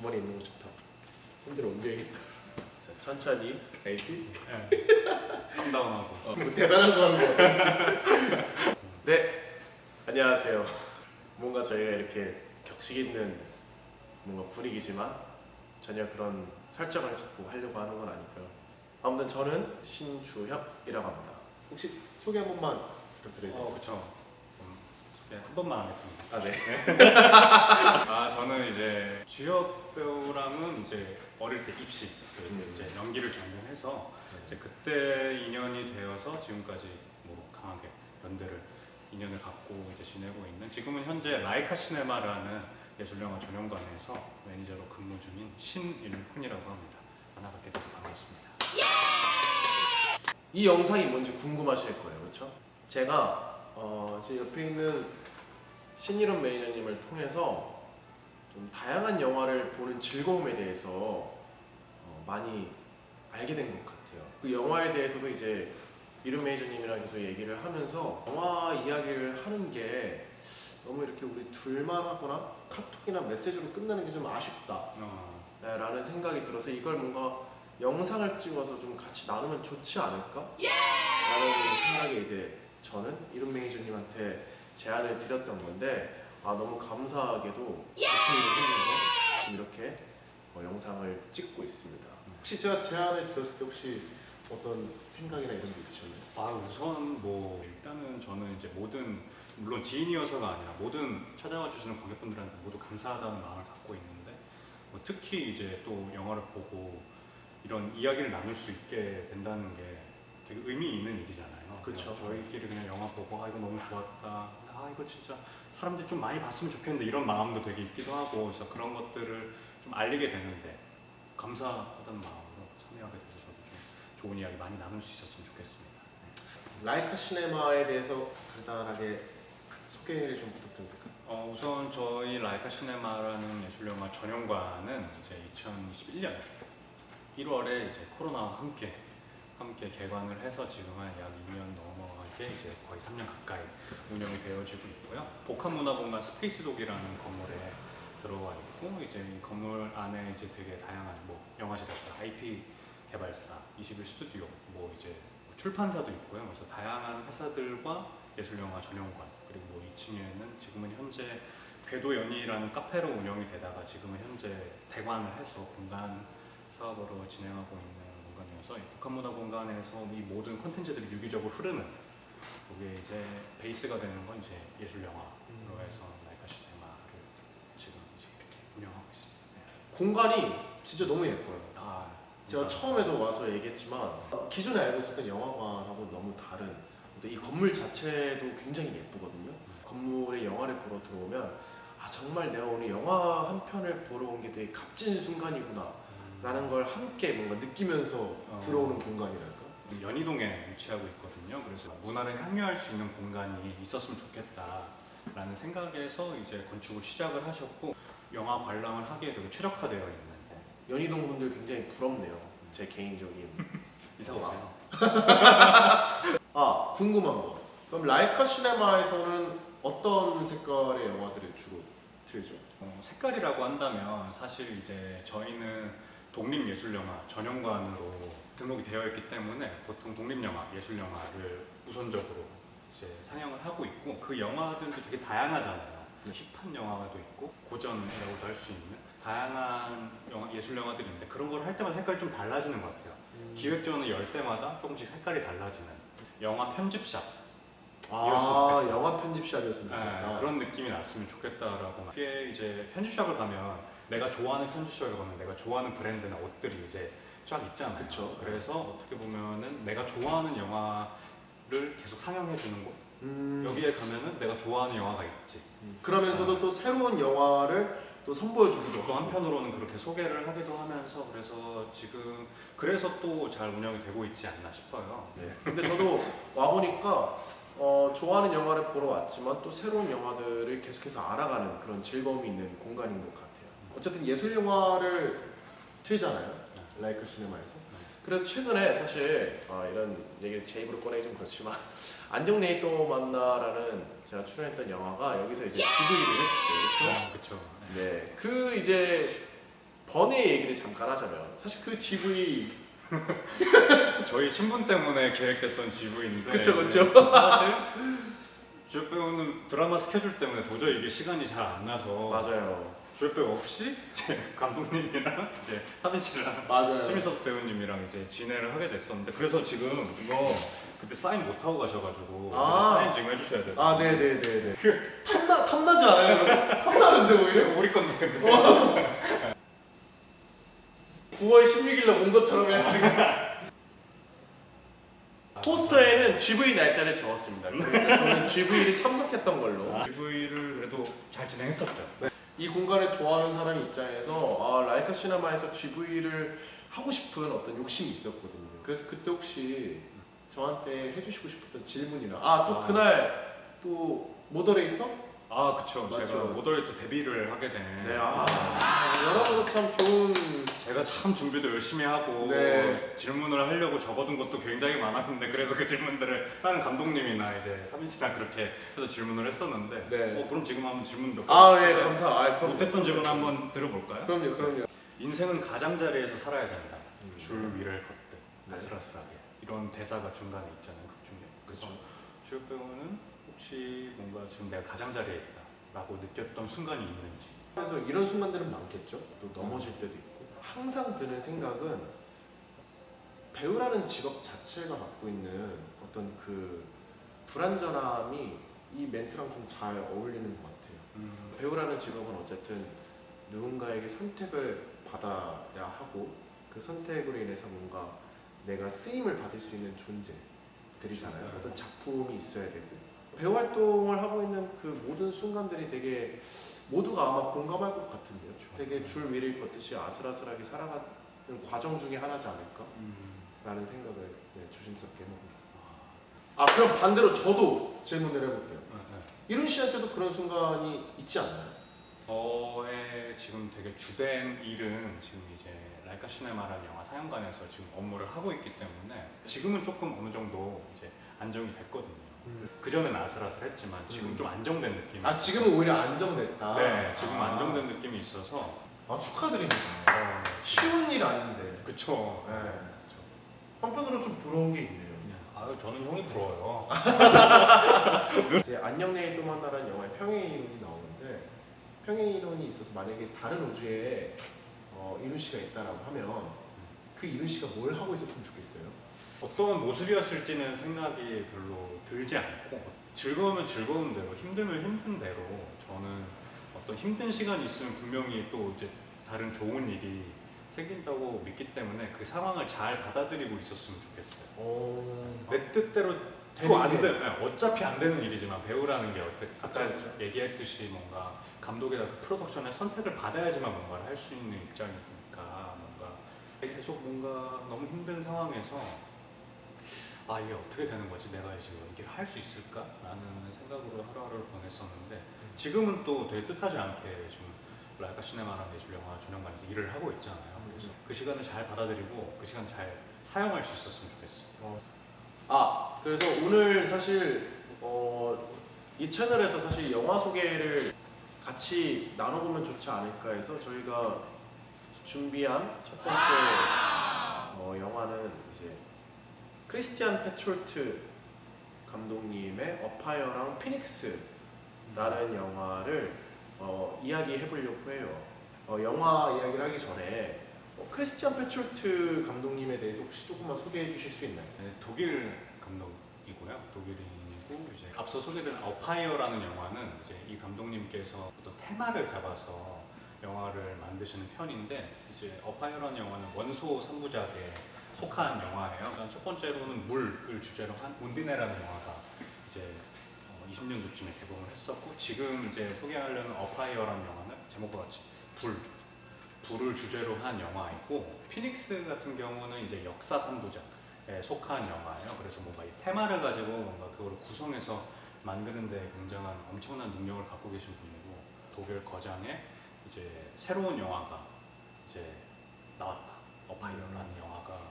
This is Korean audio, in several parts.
주머니 있는 거 좋다. 손들어 옮겨야겠다. 자, 천천히. 알지? 깜다운하고 어, 뭐 대단한 거 하는 거. 네. 안녕하세요. 뭔가 저희가 이렇게 격식 있는 뭔가 분위기지만 전혀 그런 설정을 갖고 하려고 하는 건 아니고요. 아무튼 저는 신주협이라고 합니다. 혹시 소개 한 번만 부탁드려요. 어 음, 소개 한 번만 하겠습니다 아 네. 아 저는 이제 주역 배우랑은 이제 어릴 때 입시 그 음. 이제 연기를 전공해서 이제 그때 인연이 되어서 지금까지 뭐 강하게 연대를 인연을 갖고 이제 지내고 있는 지금은 현재 라이카 시네마라는 예술영화 전용관에서 매니저로 근무 중인 신일훈이라고 합니다. 만나뵙게 돼서 반갑습니다. 이 영상이 뭔지 궁금하실 거예요, 그렇죠? 제가 어, 제 옆에 있는 신이름 매니저님을 통해서 좀 다양한 영화를 보는 즐거움에 대해서 어, 많이 알게 된 것 같아요. 그 영화에 대해서도 이제 이름 매니저님이랑 계속 얘기를 하면서 영화 이야기를 하는 게 너무 이렇게 우리 둘만 하거나 카톡이나 메시지로 끝나는 게 좀 아쉽다. 어, 네, 라는 생각이 들어서 이걸 뭔가 영상을 찍어서 좀 같이 나누면 좋지 않을까? 라는 생각에 이제 저는 이름 매니저님한테 제안을 드렸던 건데 아 너무 감사하게도 좋게 일이 생겨서 지금 이렇게 어, 영상을 찍고 있습니다. 혹시 제가 제안을 드렸을 때 혹시 어떤 생각이나 이런 게 있으셨나요? 아 우선 뭐 일단은 저는 이제 모든 물론 지인이어서가 아니라 모든 찾아와 주시는 관객분들한테 모두 감사하다는 마음을 갖고 있는데 뭐 특히 이제 또 영화를 보고 이런 이야기를 나눌 수 있게 된다는 게 되게 의미 있는 일이잖아요. 그쵸. 그래서 저희끼리 그냥 영화 보고 아 이거 너무 좋았다. 아 이거 진짜 사람들이 좀 많이 봤으면 좋겠는데 이런 마음도 되게 있기도 하고 그래서 그런 것들을 좀 알리게 되는데 감사하다는 마음으로 참여하게 돼서 저도 좀 좋은 이야기 많이 나눌 수 있었으면 좋겠습니다. 네. 라이카 시네마에 대해서 간단하게 소개를 좀 부탁드립니다. 어, 우선 저희 라이카 시네마라는 예술 영화 전용관은 이제 2021년 1월에 이제 코로나와 함께 함께 개관을 해서 지금 한 약 2년 넘어 가게 이제 거의 3년 가까이 운영이 되어지고 있고요. 복합문화공간 스페이스독이라는 건물에 들어와 있고 이제 이 건물 안에 이제 되게 다양한 뭐 영화 제작사, IP 개발사, 21 스튜디오, 뭐 이제 출판사도 있고요. 그래서 다양한 회사들과 예술영화 전용관 그리고 뭐 2층에는 지금은 현재 궤도연희라는 카페로 운영이 되다가 지금은 현재 대관을 해서 공간 사업으로 진행하고 있는 공간이어서 이 북한문화 공간에서 이 모든 콘텐츠들이 유기적으로 흐르는 거기에 이제 베이스가 되는 건 이제 예술 영화로 음. 해서 라이카 시네마를 지금 이제 이렇게 운영하고 있습니다. 네. 공간이 진짜 너무 예뻐요. 아, 제가 감사합니다. 처음에도 와서 얘기했지만 기존에 알고 있었던 영화관하고 너무 다른 또 이 건물 자체도 굉장히 예쁘거든요. 건물에 영화를 보러 들어오면 아 정말 내가 오늘 영화 한 편을 보러 온 게 되게 값진 순간이구나 음. 라는 걸 함께 뭔가 느끼면서 어. 들어오는 공간이랄까. 연희동에 위치하고 있거든요. 그래서 문화를 향유할 수 있는 공간이 있었으면 좋겠다라는 생각에서 이제 건축을 시작을 하셨고 영화 관람을 하기에 되게 최적화되어 있는 연희동 분들 굉장히 부럽네요. 제 개인적인. 이사 오세요. 아 궁금한 거. 그럼 라이카 시네마에서는 어떤 색깔의 영화들을 주로 틀죠? 어, 색깔이라고 한다면 사실 이제 저희는 독립예술영화 전용관으로 등록이 되어 있기 때문에 보통 독립영화, 예술영화를 우선적으로 이제 상영을 하고 있고 그 영화들도 되게 다양하잖아요. 네. 힙한 영화도 있고 고전이라고도 할 수 있는 다양한 영화, 예술 영화들이 있는데 그런 걸 할 때마다 색깔이 좀 달라지는 것 같아요. 기획전을 열 때마다 조금씩 색깔이 달라지는 영화 편집샵 아 영화 편집샵이었습니다. 네, 아. 그런 느낌이 났으면 좋겠다라고 이게 이제 편집샵을 가면 내가 좋아하는 편집샵에 가면 내가 좋아하는 브랜드나 옷들이 이제 쫙 있잖아요. 그쵸. 그래서 어떻게 보면은 내가 좋아하는 영화를 계속 상영해 주는 곳 음, 여기에 가면은 내가 좋아하는 영화가 있지. 그러면서도 또 새로운 영화를 또 선보여주기도 또 하고. 한편으로는 그렇게 소개를 하기도 하면서 그래서 지금 그래서 또 잘 운영이 되고 있지 않나 싶어요. 네. 근데 저도 와 보니까 어, 좋아하는 영화를 보러 왔지만 또 새로운 영화들을 계속해서 알아가는 그런 즐거움이 있는 공간인 것 같아요. 어쨌든 예술 영화를 틀잖아요. 라이크 시네마에서. 그래서 최근에 사실 아, 이런 얘기를 제 입으로 꺼내기 좀 그렇지만 안녕 네이또 만나라는 제가 출연했던 영화가 여기서 이제 했었어요. 그렇죠? 아, 그렇죠. 네, 그 이제 번의 얘기를 잠깐 하자면 사실 그 GV 저희 친분 때문에 계획됐던 GV인데 그쵸, 그쵸. 사실 주역 배우는 드라마 스케줄 때문에 도저히 이게 시간이 잘 안 나서 맞아요. 배우 없이 이제 감독님이랑 이제 사빈 씨랑 맞아요. 심희석 배우님이랑 이제 진행을 하게 됐었는데 그래서 지금 이거 그때 사인 못 하고 가셔가지고 아. 사인 지금 해주셔야 돼요. 아, 네 네 네 네. 탐나, 탐나지 않아요? 탐나는데 오히려? 우리 건데 근데 9월 16일 날온 것처럼 해야 포스터에는 GV 날짜를 적었습니다. 그러니까 저는 GV를 참석했던 걸로. GV를 그래도 잘 진행했었죠. 이 공간을 좋아하는 사람 입장에서 아, 라이카 시네마에서 GV를 하고 싶은 어떤 욕심이 있었거든요. 그래서 그때 혹시 저한테 해주시고 싶었던 질문이나 아또 아. 그날 또 모더레이터? 아 그쵸 맞죠. 제가 모더레이터 데뷔를 하게 된 네, 아 여러모로 참 좋은 제가 참 준비도 열심히 하고 네. 질문을 하려고 적어둔 것도 굉장히 많았는데 그래서 그 질문들을 다른 감독님이나 이제 사민 씨랑 그렇게 해서 질문을 했었는데 네. 어 그럼 지금 한번 질문 몇아 개. 예 감사. 아 그럼 못했던 질문 한번 들어볼까요? 그럼요 그럼요. 인생은 가장자리에서 살아야 된다. 음. 줄 위를 걷듯 네. 아슬아슬하게 이런 대사가 중간에 있잖아요 극 중에. 그래서. 주역 배우는 혹시 뭔가 지금 내가 가장자리에 있다라고 느꼈던 순간이 있는지. 그래서 이런 순간들은 많겠죠. 또 넘어질 때도 있고. 항상 드는 생각은 배우라는 직업 자체가 갖고 있는 어떤 그 불안전함이 이 멘트랑 좀 잘 어울리는 것 같아요. 음, 배우라는 직업은 어쨌든 누군가에게 선택을 받아야 하고 그 선택으로 인해서 뭔가 내가 쓰임을 받을 수 있는 존재들이잖아요. 어떤 작품이 있어야 되고 배우 활동을 하고 있는 그 모든 순간들이 되게 모두가 아마 공감할 것 같은데요. 되게 줄 위를 걷듯이 아슬아슬하게 살아가는 과정 중에 하나지 않을까 라는 음. 생각을 네, 조심스럽게 해봅니다. 아 그럼 반대로 저도 질문을 해볼게요. 네, 네. 이룬 씨한테도 그런 순간이 있지 않나요? 저의 지금 되게 주된 일은 지금 이제 라이카 시네마라는 영화 사연관에서 지금 업무를 하고 있기 때문에 지금은 조금 어느 정도 이제 안정이 됐거든요. 그 전에는 아슬아슬했지만 지금 음. 좀 안정된 느낌이. 아 지금은 오히려 안정됐다. 네, 지금 아. 안정된 느낌이 있어서. 아 축하드립니다. 쉬운 일 아닌데. 그쵸. 네. 한편으로 좀 부러운 게 있네요. 아유 저는 형이 부러워요. 이제 안녕 내일 또 만나라는 영화에 평행 이론이 나오는데 평행 이론이 있어서 만약에 다른 우주에 어, 이룬 씨가 있다라고 하면 그 이룬 씨가 뭘 하고 있었으면 좋겠어요? 어떤 모습이었을지는 생각이 별로 들지 않고 즐거우면 즐거운 대로 힘들면 힘든 대로 저는 어떤 힘든 시간이 있으면 분명히 또 이제 다른 좋은 일이 생긴다고 믿기 때문에 그 상황을 잘 받아들이고 있었으면 좋겠어요. 어... 내 뜻대로 되는 또안 게. 되, 네, 어차피 안 되는 일이지만 배우라는 게 어때 아까 그쵸. 얘기했듯이 뭔가 감독이나 그 프로덕션의 선택을 받아야지만 뭔가를 할 수 있는 입장이니까 뭔가 계속 뭔가 너무 힘든 상황에서 아 이게 어떻게 되는 거지? 내가 이제 연기를 할수 있을까 라는 생각으로 하루하루를 보냈었는데 지금은 또 되게 뜻하지 않게 지금 라이카 시네마라는 예술 영화 전용관에서 일을 하고 있잖아요. 그래서 그 시간을 잘 받아들이고 그 시간 잘 사용할 수 있었으면 좋겠어요. 아 그래서 오늘 사실 어, 이 채널에서 사실 영화 소개를 같이 나눠보면 좋지 않을까 해서 저희가 준비한 첫 번째 어, 영화는 크리스티안 페촐트 감독님의 어파이어랑 피닉스라는 영화를 어, 이야기해 보려고 해요. 어, 영화 이야기를 하기 전에 어, 크리스티안 페촐트 감독님에 대해서 혹시 조금만 소개해 주실 수 있나요? 네, 독일 감독이고요. 독일인이고 이제 앞서 소개된 어파이어라는 영화는 이제 이 감독님께서 어떤 테마를 잡아서 영화를 만드시는 편인데 이제 어파이어라는 영화는 원소 3부작에 속한 영화예요. 일단 첫 번째로는 물을 주제로 한 온디네라는 영화가 이제 어, 20년 도쯤에 개봉을 했었고 지금 이제 소개하려는 어파이어라는 영화는 제목과 같이 불 불을 주제로 한 영화이고 피닉스 같은 경우는 이제 역사 3부작에 속한 영화예요. 그래서 뭔가 이 테마를 가지고 뭔가 그걸 구성해서 만드는데 굉장한 엄청난 능력을 갖고 계신 분이고 독일 거장의 이제 새로운 영화가 이제 나왔다. 어파이어라는 영화가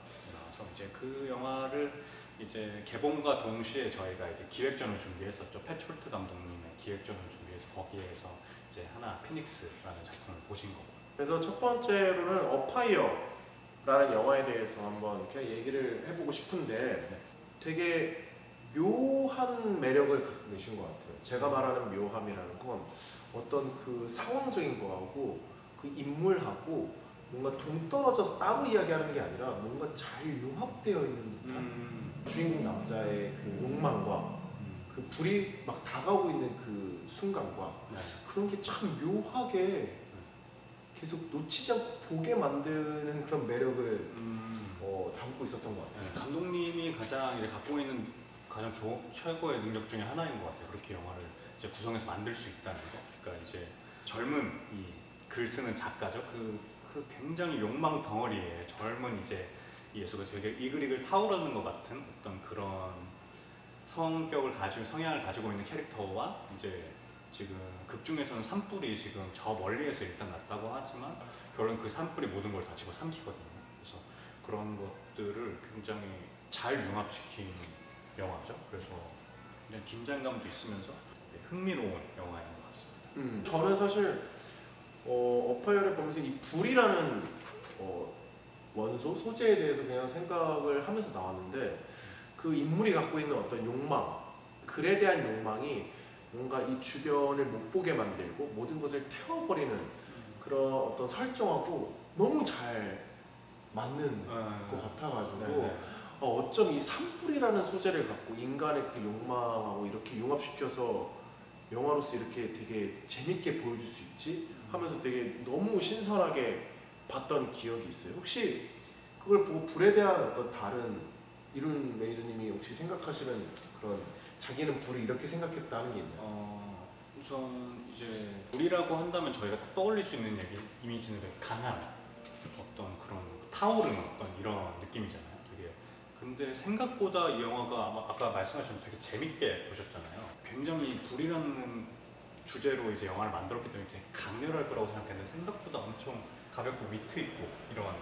나와서 이제 그 영화를 이제 개봉과 동시에 저희가 이제 기획전을 준비했었죠. 페촐트 감독님의 기획전을 준비해서 거기에서 이제 하나 피닉스라는 작품을 보신 거고 그래서 첫 번째로는 어파이어라는 영화에 대해서 한번 이렇게 얘기를 해보고 싶은데 되게 묘한 매력을 갖고 계신 것 같아요. 제가 말하는 묘함이라는 건 어떤 그 상황적인 거하고 그 인물하고 뭔가 동떨어져서 따로 이야기하는 게 아니라 뭔가 잘 융합되어 있는 듯한 음. 주인공 남자의 그 욕망과 음. 그 불이 막 다가오고 있는 그 순간과 네. 그런 게 참 묘하게 계속 놓치지 않고 보게 만드는 그런 매력을 음. 어, 담고 있었던 것 같아요. 네, 감독님이 가장 이제 갖고 있는 가장 조, 최고의 능력 중에 하나인 것 같아요. 그렇게 영화를 이제 구성해서 만들 수 있다는 거. 그러니까 이제 젊은 이 글 쓰는 작가죠. 그, 그 굉장히 욕망 덩어리에 젊은 이제 이 예수가 되게 이글이글 타오르는 것 같은 어떤 그런 성격을 가지고 성향을 가지고 있는 캐릭터와 이제 지금 극 중에서는 산불이 지금 저 멀리에서 일단 났다고 하지만 결론 그 산불이 모든 걸 다 집어 삼키거든요. 그래서 그런 것들을 굉장히 잘 융합시킨 영화죠. 그래서 그냥 긴장감도 있으면서 흥미로운 영화인 것 같습니다. 음, 저는 사실 어, 어파이어를 보면서 이 불이라는 어, 원소 소재에 대해서 그냥 생각을 하면서 나왔는데 그 인물이 갖고 있는 어떤 욕망, 글에 대한 욕망이 뭔가 이 주변을 못 보게 만들고 모든 것을 태워버리는 그런 어떤 설정하고 너무 잘 맞는 것 같아가지고 네, 어, 어쩜 이 산불이라는 소재를 갖고 인간의 그 욕망하고 이렇게 융합시켜서 영화로서 이렇게 되게 재밌게 보여줄 수 있지 하면서 되게 너무 신선하게 봤던 기억이 있어요. 혹시 그걸 보고 불에 대한 어떤 다른 이룬 매니저님이 혹시 생각하시는 그런 자기는 불을 이렇게 생각했다는 게 있나요? 어, 우선 이제 우리라고 한다면 저희가 딱 떠올릴 수 있는 얘기 이미지는 되게 강한 어떤 그런 타오르는 어떤 이런 느낌이잖아요. 되게 근데 생각보다 이 영화가 아마 아까 말씀하신 되게 재밌게 보셨잖아요. 굉장히 불이라는 주제로 이제 영화를 만들었기 때문에 되게 강렬할 거라고 생각했는데 생각보다 엄청 가볍고 위트 있고 이런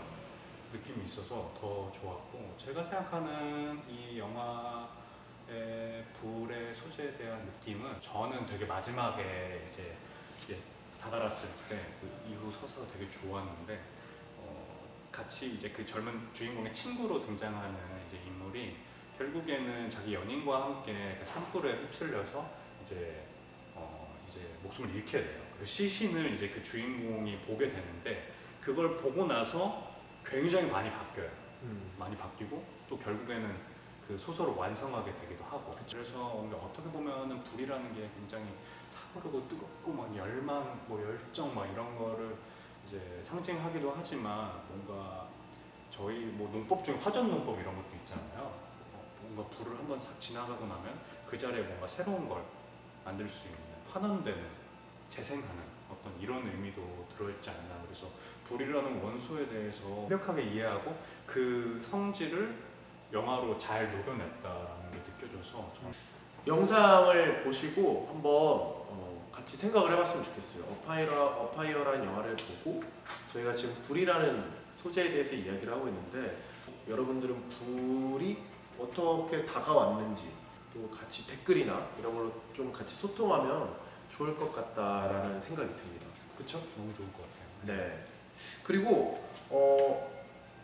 느낌이 있어서 더 좋았고 제가 생각하는 이 영화의 불의 소재에 대한 느낌은 저는 되게 마지막에 이제 다다랐을 때 그 이후 서사가 되게 좋았는데 어, 같이 이제 그 젊은 주인공의 친구로 등장하는 이제 인물이 결국에는 자기 연인과 함께 그 산불에 휩쓸려서 이제 어, 이제 목숨을 잃게 돼요. 그 시신을 이제 그 주인공이 보게 되는데 그걸 보고 나서 굉장히 많이 바뀌어요. 음. 많이 바뀌고 또 결국에는 그 소설을 완성하게 되기도 하고 그래서 어떻게 보면은 불이라는 게 굉장히 타오르고 뜨겁고 막 열망 뭐 열정 막 이런 거를 이제 상징하기도 하지만 뭔가 저희 뭐 농법 중에 화전 농법 이런 것도 있잖아요 어, 뭔가 불을 한번 싹 지나가고 나면 그 자리에 뭔가 새로운 걸 만들 수 있는 환원되는 재생하는 어떤 이런 의미도 들어있지 않나 그래서 불이라는 원소에 대해서 완벽하게 이해하고 그 성질을 영화로 잘 녹여냈다는 게 느껴져서 저는 영상을 보시고 한번 어, 같이 생각을 해봤으면 좋겠어요. 어파이어, 어파이어라는 영화를 보고 저희가 지금 불이라는 소재에 대해서 이야기를 하고 있는데 여러분들은 불이 어떻게 다가왔는지 또 같이 댓글이나 이런 걸로 좀 같이 소통하면 좋을 것 같다라는 생각이 듭니다. 그렇죠? 너무 좋을 것 같아요. 네. 그리고 어,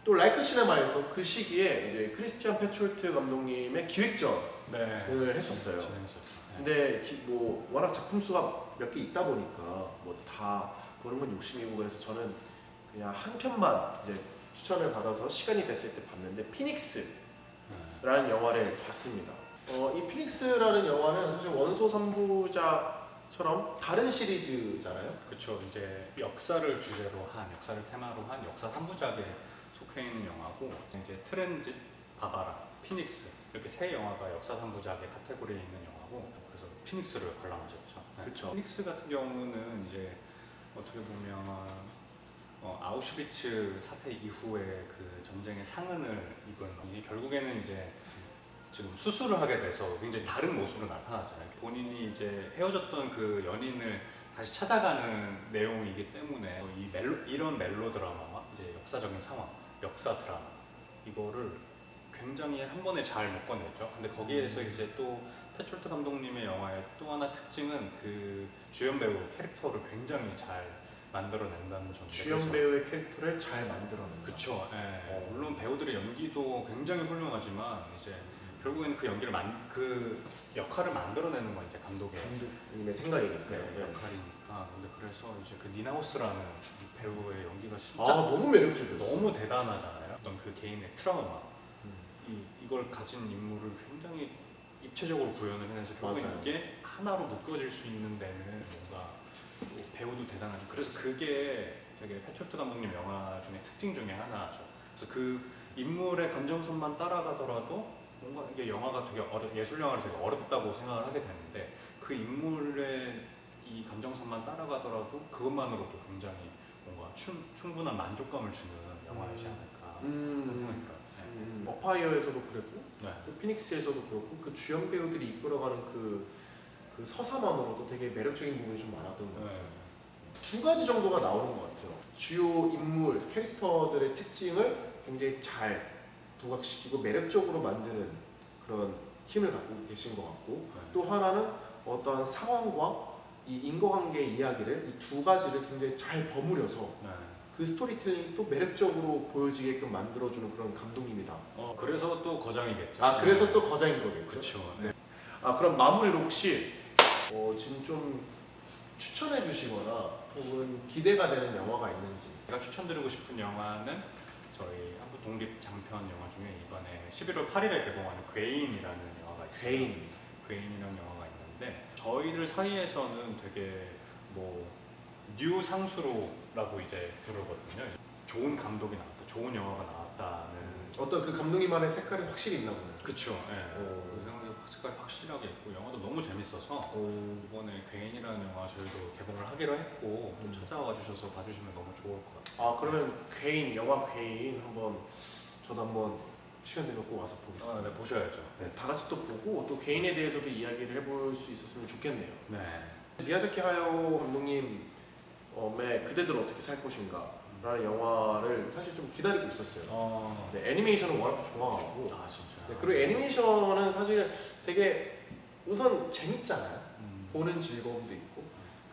또 라이카 시네마에서 그 시기에 이제 크리스티안 페촐트 감독님의 기획전 네. 을 했었어요. 진행했었죠. 네. 근데 기- 뭐 워낙 작품 수가 몇 개 있다 보니까 뭐 다 보는 건 욕심이고 그래서 저는 그냥 한 편만 이제 추천을 받아서 시간이 됐을 때 봤는데 피닉스라는 네. 영화를 봤습니다. 어, 이 피닉스라는 영화는 사실 원소 3부작 처럼 다른 시리즈잖아요. 그렇죠. 이제 역사를 주제로 한 역사를 테마로 한 역사 3부작에 속해 있는 영화고 이제 트렌즈, 바바라, 피닉스 이렇게 세 영화가 역사 3부작의 카테고리에 있는 영화고 그래서 피닉스를 관람하셨죠. 네. 그쵸. 피닉스 같은 경우는 이제 어떻게 보면 어, 아우슈비츠 사태 이후에 그 전쟁의 상흔을 입은 이게 결국에는 이제 지금 수술을 하게 돼서 굉장히 다른 모습으로 나타나잖아요. 본인이 이제 헤어졌던 그 연인을 다시 찾아가는 내용이기 때문에 이 멜로, 이런 멜로 드라마와 이제 역사적인 상황, 역사 드라마 이거를 굉장히 한 번에 잘 묶어냈죠. 근데 거기에서 이제 또 페촐트 감독님의 영화의 또 하나 특징은 그 주연 배우 캐릭터를 굉장히 잘 만들어낸다는 점. 주연 배우의 캐릭터를 잘 만들어낸다. 그쵸. 예. 어. 물론 배우들의 연기도 굉장히 훌륭하지만 이제 결국에는 그 연기를 만 그 역할을 만들어내는 건 이제 감독의 감독님의 생각이니까요. 네, 네. 역할이니까. 근데 그래서 이제 그 니나우스라는 이 배우의 연기가 진짜 아 너무 매력적이었어. 너무 대단하잖아요. 어떤 그 개인의 트라우마, 음. 이 이걸 가진 인물을 굉장히 입체적으로 구현을 해내서 결국 맞아요. 이게 하나로 묶여질 수 있는 데는 뭔가 또 배우도 대단하죠. 그래서 그게 되게 패초트 감독님 영화 중에 특징 중에 하나죠. 그래서 그 인물의 감정선만 따라가더라도 뭔가 이게 영화가 되게 어려, 예술 영화를 되게 어렵다고 생각을 하게 되는데 그 인물의 이 감정선만 따라가더라도 그것만으로도 굉장히 뭔가 충, 충분한 만족감을 주는 영화이지 않을까 그런 생각이 음. 들어요. 네. 음. 어파이어에서도 그랬고 네. 또 피닉스에서도 그렇고 그 주연 배우들이 이끌어가는 그, 그 서사만으로도 되게 매력적인 부분이 좀 많았던 것 같아요. 네. 두 가지 정도가 나오는 것 같아요. 주요 인물, 캐릭터들의 특징을 굉장히 잘 부각시키고 매력적으로 만드는 그런 힘을 갖고 계신 것 같고 네. 또 하나는 어떤 상황과 이 인과관계 이야기를 이 두 가지를 굉장히 잘 버무려서 네. 그 스토리텔링이 또 매력적으로 보여지게끔 만들어주는 그런 감독입니다. 어, 그래서 또 거장이겠죠. 아 그래서 또 거장인 거겠죠. 그렇죠. 네. 아 그럼 마무리로 혹시 어, 지금 좀 추천해 주시거나 혹은 기대가 되는 영화가 있는지 제가 추천드리고 싶은 영화는 저희 한국 독립 장편 영화 중에 이번에 11월 8일에 개봉하는 괴인이라는 영화가 있어요. 개인 괴인이라는 영화가 있는데 저희들 사이에서는 되게 뭐 뉴 상수로라고 이제 부르거든요. 좋은 감독이 나왔다, 좋은 영화가 나왔다는. 어떤 그 감독님만의 색깔이 확실히 있나 보네요. 그쵸. 예. 오. 색깔이 확실하게 있고 영화도 너무 재밌어서 오, 이번에 괴인이라는 영화 저희도 개봉을 하기로 했고 또 음. 찾아와 주셔서 봐주시면 너무 좋을 것 같아요. 아 그러면 괴인 영화 괴인 한번 저도 한번 시간 되면 꼭 와서 보겠습니다. 아, 네 보셔야죠. 네, 다 같이 또 보고 또 개인에 대해서도 이야기를 해볼 수 있었으면 좋겠네요. 네. 미야자키 하야오 감독님 의 그대들 어떻게 살 것인가 라는 영화를 사실 좀 기다리고 있었어요. 어. 네, 애니메이션은 워낙 좋아하고 아 진짜. 네, 그리고 애니메이션은 사실 되게 우선 재밌잖아요. 음. 보는 즐거움도 있고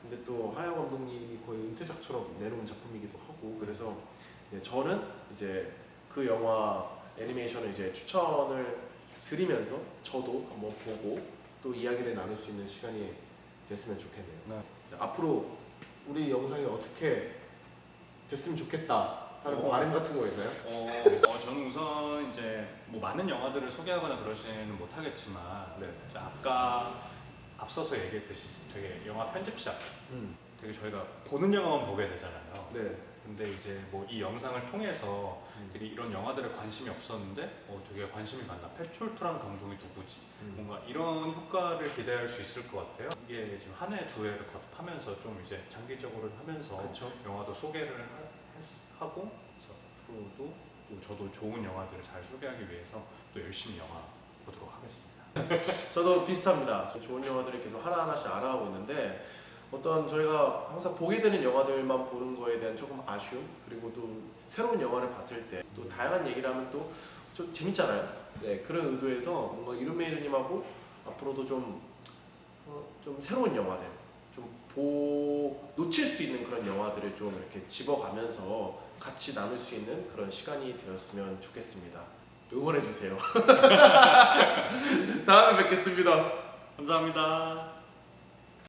근데 또 하야 감독님이 거의 은퇴작처럼 내놓은 작품이기도 하고 그래서 네, 저는 이제 그 영화 애니메이션을 이제 추천을 드리면서 저도 한번 보고 또 이야기를 나눌 수 있는 시간이 됐으면 좋겠네요. 네. 네, 앞으로 우리 영상이 어떻게 됐으면 좋겠다 하는 어. 바람 같은 거 있나요? 어, 어, 저는 우선 이제 뭐 많은 영화들을 소개하거나 그러지는 못하겠지만 네. 이제 아까 앞서서 얘기했듯이 되게 영화 편집샵 음. 되게 저희가 보는 영화만 보게 되잖아요. 네. 근데 이제 뭐 이 영상을 통해서 음. 되게 이런 영화들에 관심이 없었는데 어, 되게 관심이 간다. 페촐트란 감독이 누구지? 음. 뭔가 이런 효과를 기대할 수 있을 것 같아요. 이게 지금 한 해 두 해를 거듭하면서 좀 이제 장기적으로 하면서 그렇죠. 영화도 소개를 하- 그래서 앞으로도 또 저도 좋은 영화들을 잘 소개하기 위해서 또 열심히 영화 보도록 하겠습니다. 저도 비슷합니다. 저 좋은 영화들을 계속 하나하나씩 알아가고 있는데 어떤 저희가 항상 보게 되는 영화들만 보는 거에 대한 조금 아쉬움 그리고 또 새로운 영화를 봤을 때 또 다양한 얘기를 하면 또 좀 재밌잖아요. 네 그런 의도에서 뭔가 이루메이드님하고 앞으로도 좀, 어, 좀 새로운 영화들 좀 보 놓칠 수 있는 그런 영화들을 좀 이렇게 집어가면서 같이 나눌 수 있는 그런 시간이 되었으면 좋겠습니다. 응원해 주세요. 다음에 뵙겠습니다. 감사합니다.